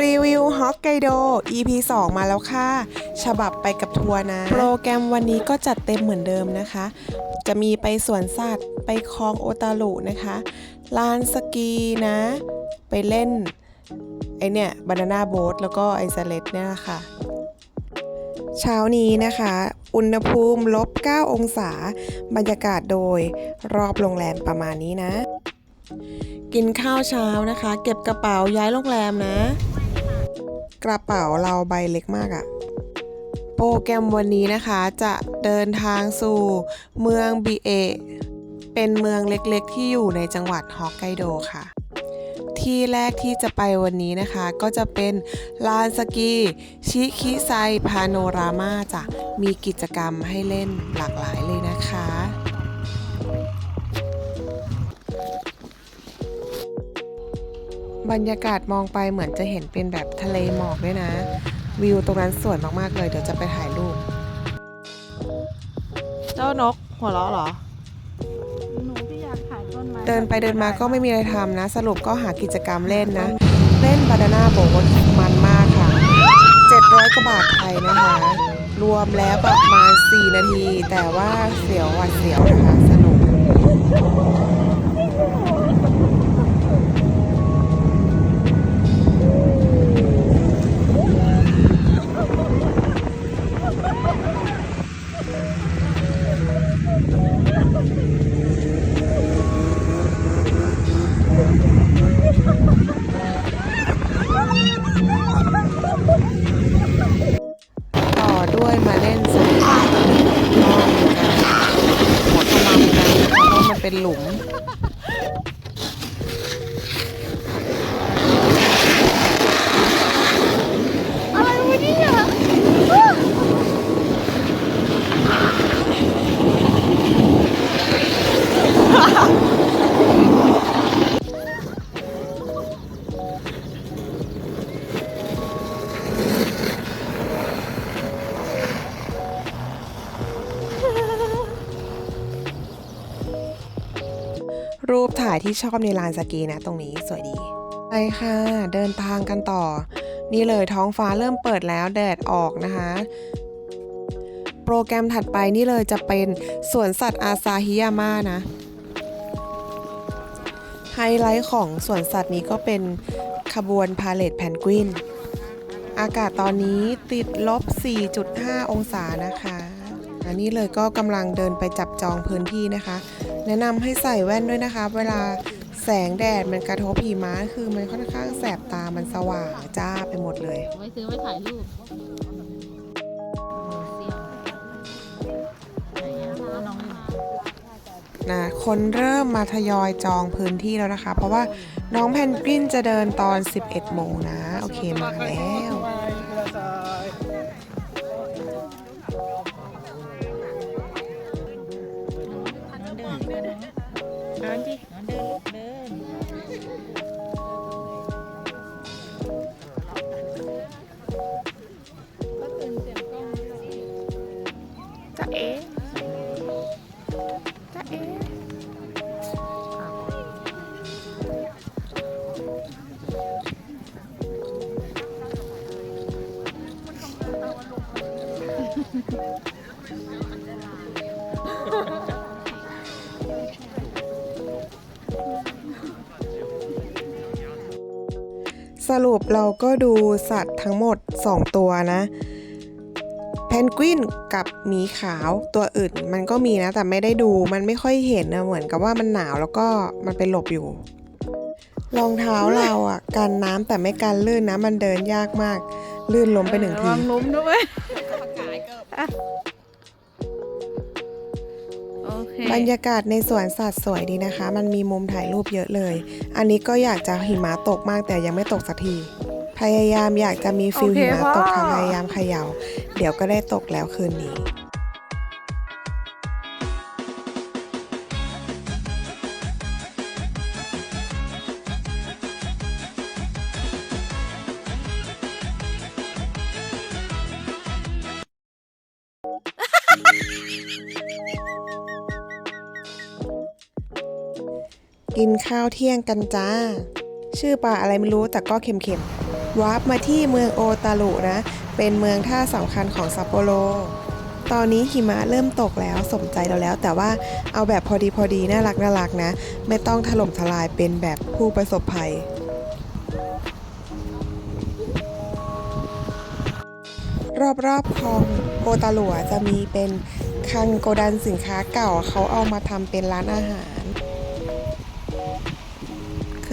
รีวิวฮอกไกโด EP 2 มาแล้วค่ะ ฉบับไปกับทัวร์นะ โปรแกรมวันนี้ก็จัดเต็มเหมือนเดิมนะคะ จะมีไปสวนสัตว์ ไปคลองโอตารุนะคะลานสกีนะ ไปเล่น ไอเนี่ยบานาน่าโบ๊ทแล้วก็ไอสเลดเนี่ยแหละค่ะ เช้านี้นะคะ อุณหภูมิลบ 9 องศา บรรยากาศโดยรอบโรงแรมประมาณนี้นะ กินข้าวเช้านะคะ เก็บกระเป๋าย้ายโรงแรมนะ กระเป๋าเราใบเล็กมากอะโปรแกรมวันนี้นะคะจะเดินทางสู่เมืองบีเอเป็นเมืองเล็กๆ ที่อยู่ในจังหวัดฮอกไกโดค่ะ ที่แรกที่จะไปวันนี้นะคะ ก็จะเป็นลานสกีชิคิไซพาโนรามาจ้ะมีกิจกรรมให้เล่นหลากหลายเลยนะคะ บรรยากาศมองไปเหมือนจะเห็นเป็นแบบทะเลหมอกด้วยนะ วิวตรงนั้นสวยมากๆเลย เดี๋ยวจะไปถ่ายรูป เจ้านกหัวเราะเหรอ หนูที่อยากถ่ายต้นไม้เดินไปเดินมาก็ไม่มีอะไรทำนะ สรุปก็หากิจกรรมเล่นนะ เล่นบานาน่าโบ๊ทมันมากค่ะ 700กว่าบาทไทยนะคะ รวมแล้วประมาณ 4 นาที แต่ว่าเสียวหวัดเสียวนะคะ สนุก หลุม ที่ชอบในลานสกีนะ ตรงนี้สวยดี ไปค่ะ เดินทางกันต่อ นี่เลยท้องฟ้าเริ่มเปิดแล้วแดดออกนะคะ โปรแกรมถัดไปนี่เลยจะเป็นสวนสัตว์อาซาฮิยาม่านะ ไฮไลท์ของสวนสัตว์นี้ก็เป็นขบวนพาเลทแพนกวิน อากาศตอนนี้ติดลบ 4.5 องศานะคะอันนี้เลยก็กำลังเดินไปจับจองพื้นที่นะคะ แนะนำให้ใส่แว่นด้วยนะคะ เวลาแสงแดดมันกระทบหิมะคือมันค่อนข้างแสบตามันสว่างจ้าไปหมดเลยไว้ซื้อไว้ถ่ายรูปนะแล้วน้องอยู่ไหนนะคนเริ่มมาทยอยจองพื้นที่แล้วนะคะ เพราะว่าน้องแพนกวินจะเดินตอน 11 โมงนะ โอเคมาแล้ว เรุปเราก็ดูสัตว์ทั้งหมด 2 ตัวนะแพนกวินกับหมีขาวตัวอื่นมันก็มีนะ แต่ไม่ได้ดูมันไม่ค่อยเห็นนะเหมือนกับว่ามันหนาวแล้วก็มันเป็นหลบอยู่รองเท้าเราอะกันน้ำแต่ไม่กันลื่นนะมันเดินยากมาก ลื่นล้มไปหนึ่งระทีวังล้มด้วยโอเค บรรยากาศในสวนสัตว์สวยดีนะคะ มันมีมุมถ่ายรูปเยอะเลย อันนี้ก็อยากจะหิมะตกมากแต่ยังไม่ตกสักที พยายามอยากจะมีฟิลหิมะตกค่ะพยายามเขย่า เดี๋ยวก็ได้ตกแล้วคืนนี้ กินข้าวเที่ยงกันจ้า ชื่อปลาอะไรไม่รู้แต่ก็เค็มๆวาร์ปมาที่เมืองโอตารุนะ เป็นเมืองท่าสำคัญของซัปโปโร ตอนนี้หิมะเริ่มตกแล้วสมใจเราแล้ว แต่ว่าเอาแบบพอดีพอดีน่ารักน่ารักนะ ไม่ต้องถล่มทลายเป็นแบบผู้ประสบภัยรอบๆคลองโอตาหลัวจะมีเป็นคังโกดันสินค้าเก่าเขาเอามาทำเป็นร้านอาหาร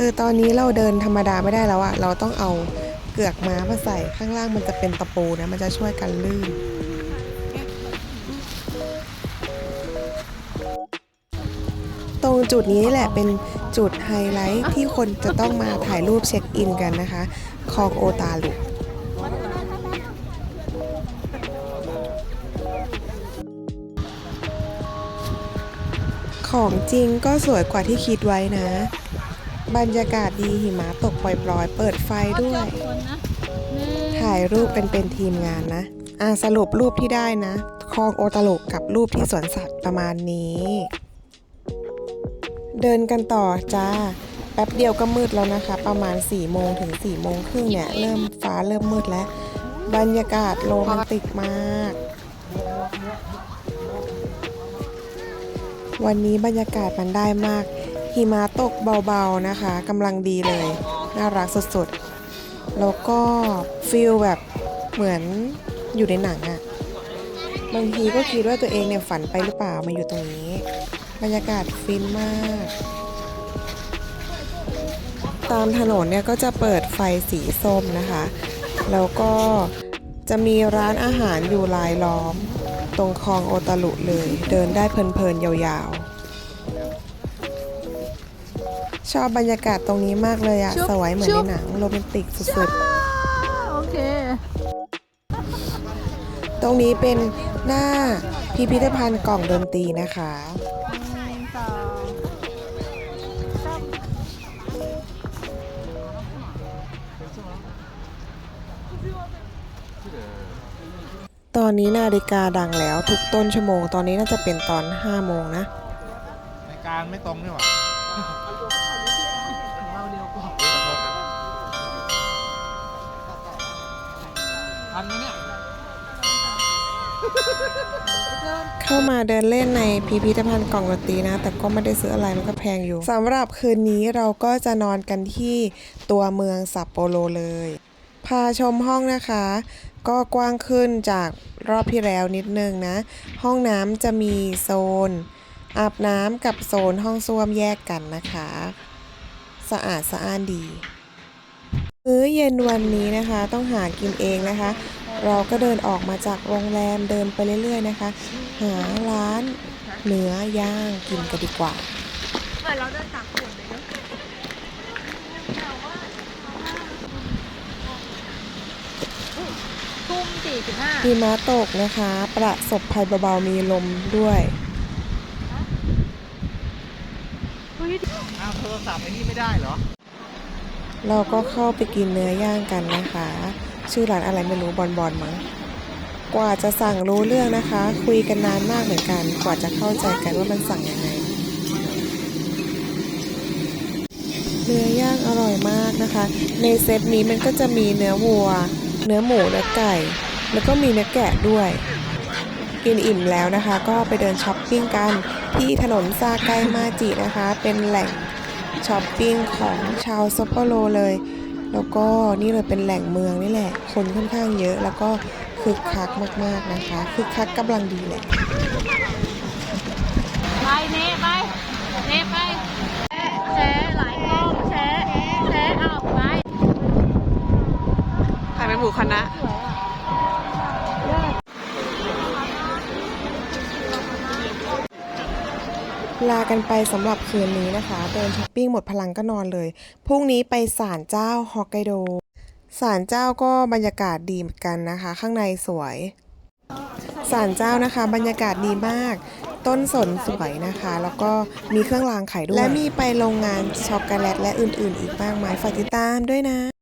คือตอนนี้เราเดินธรรมดาไม่ได้แล้วอะเราต้องเอาเกือกม้ามาใส่ข้างล่างมันจะเป็นตะปูนะมันจะช่วยกันลื่นตรงจุดนี้แหละเป็นจุดไฮไลท์ที่คนจะต้องมาถ่ายรูปเช็คอินกันนะคะคลองโอตาลุของจริงก็สวยกว่าที่คิดไว้นะ บรรยากาศดีหิมะตกปล่อยๆ เปิดไฟด้วย ถ่ายรูปกันเป็นทีมงานนะอ่าสรุปรูปที่ได้นะคลองโอตาลุกับรูปที่สวนสัตว์ประมาณนี้ เดินกันต่อจ้า แป๊บเดียวก็มืดแล้วนะคะ ประมาณ4ี่โมงถึง4ี่โมงครึ่งเนี่ย เริ่มฟ้าเริ่มมืดแล้ว บรรยากาศโรแมนติกมาก วันนี้บรรยากาศมันได้มาก หิมะตกเบาๆนะคะกำลังดีเลย น่ารักสุดๆ แล้วก็ฟิลแบบเหมือนอยู่ในหนังอะบางทีก็คิดว่าตัวเองเนี่ยฝันไปหรือเปล่ามาอยู่ตรงนี้ บรรยากาศฟินมาก ตามถนนเนี่ยก็จะเปิดไฟสีส้มนะคะ แล้วก็จะมีร้านอาหารอยู่รายล้อม ตรงคลองโอตาลุเลย เดินได้เพลินๆยาวๆ ชอบบรรยากาศตรงนี้มากเลยอะชุบสวยเหมือนชุในบหนังโรแมนติกสุดโอเคๆตรงนี้เป็นหน้าพิพิธภัณฑ์กล่องดนตรีนะคะหนึ่งสองสามตอนนี้นาฬิกาดังแล้วทุกต้นชั่วโมง ตอนนี้น่าจะเป็นตอน5โมงนะ ในการไม่ตรงนี่หว่าเรา ทันไหมเนี่ย เข้ามาเดินเล่นในพิพิธภัณฑ์กล่องดนตรีนะ แต่ก็ไม่ได้ซื้ออะไรมันก็แพงอยู่สำหรับคืนนี้เราก็จะนอนกันที่ตัวเมืองซัปโปโรเลย พาชมห้องนะคะ ก็กว้างขึ้นจากรอบที่แล้วนิดนึงนะ ห้องน้ำจะมีโซน อาบน้ำกับโซนห้องส้วมแยกกันนะคะ สะอาดสะอ้านดี มื้อเย็นวันนี้นะคะต้องหากินเองนะคะ เราก็เดินออกมาจากโรงแรมเดินไปเรื่อย ๆ นะคะ หาร้านเนื้อย่างกินกันดีกว่าทุ่มสี่สิบห้าหิมะตกนะคะ ประสบภัยเบาๆมีลมด้วยอ้าวโทรศัพท์ไอ้นี่ไม่ได้เหรอ เราก็เข้าไปกินเนื้อย่างกันนะคะ ชื่อร้านอะไรไม่รู้บอลบอลมั้งกว่าจะสั่งรู้เรื่องนะคะ คุยกันนานมากเหมือนกัน กว่าจะเข้าใจกันว่ามันสั่งยังไงเนื้อย่างอร่อยมากนะคะ ในเซตนี้มันก็จะมีเนื้อวัว เนื้อหมูเนื้อไก่ แล้วก็มีเนื้อแกะด้วย กินอิ่มแล้วนะคะ ก็ไปเดินช้อปปิ้งกันที่ถนนซาไกมาจินะคะ เป็นแหล่ง ช้อปปิ้งของชาวซัปโปโรเลย แล้วก็นี่เลยเป็นแหล่งเมืองนี่แหละ คนค่อนข้างเยอะ แล้วก็คึกคักมากๆนะคะ คึกคักกำลังดีแหละ ไปเนะไปเนะไปแชร์หลายกล้องแชร์แชร์เอาไปถ่ายเป็นหมู่คณะ ลากันไปสำหรับคืนนี้นะคะ เดินช้อปปิ้งหมดพลังก็นอนเลย พรุ่งนี้ไปศาลเจ้าฮอกไกโดศาลเจ้าก็บรรยากาศดีเหมือนกันนะคะ ข้างในสวยศาลเจ้านะคะ บรรยากาศดีมาก ต้นสนสวยนะคะ แล้วก็มีเครื่องรางขายด้วย และมีไปโรงงานช็อกโกแลตและอื่นๆ อีกมากมายฝากติดตามด้วยนะ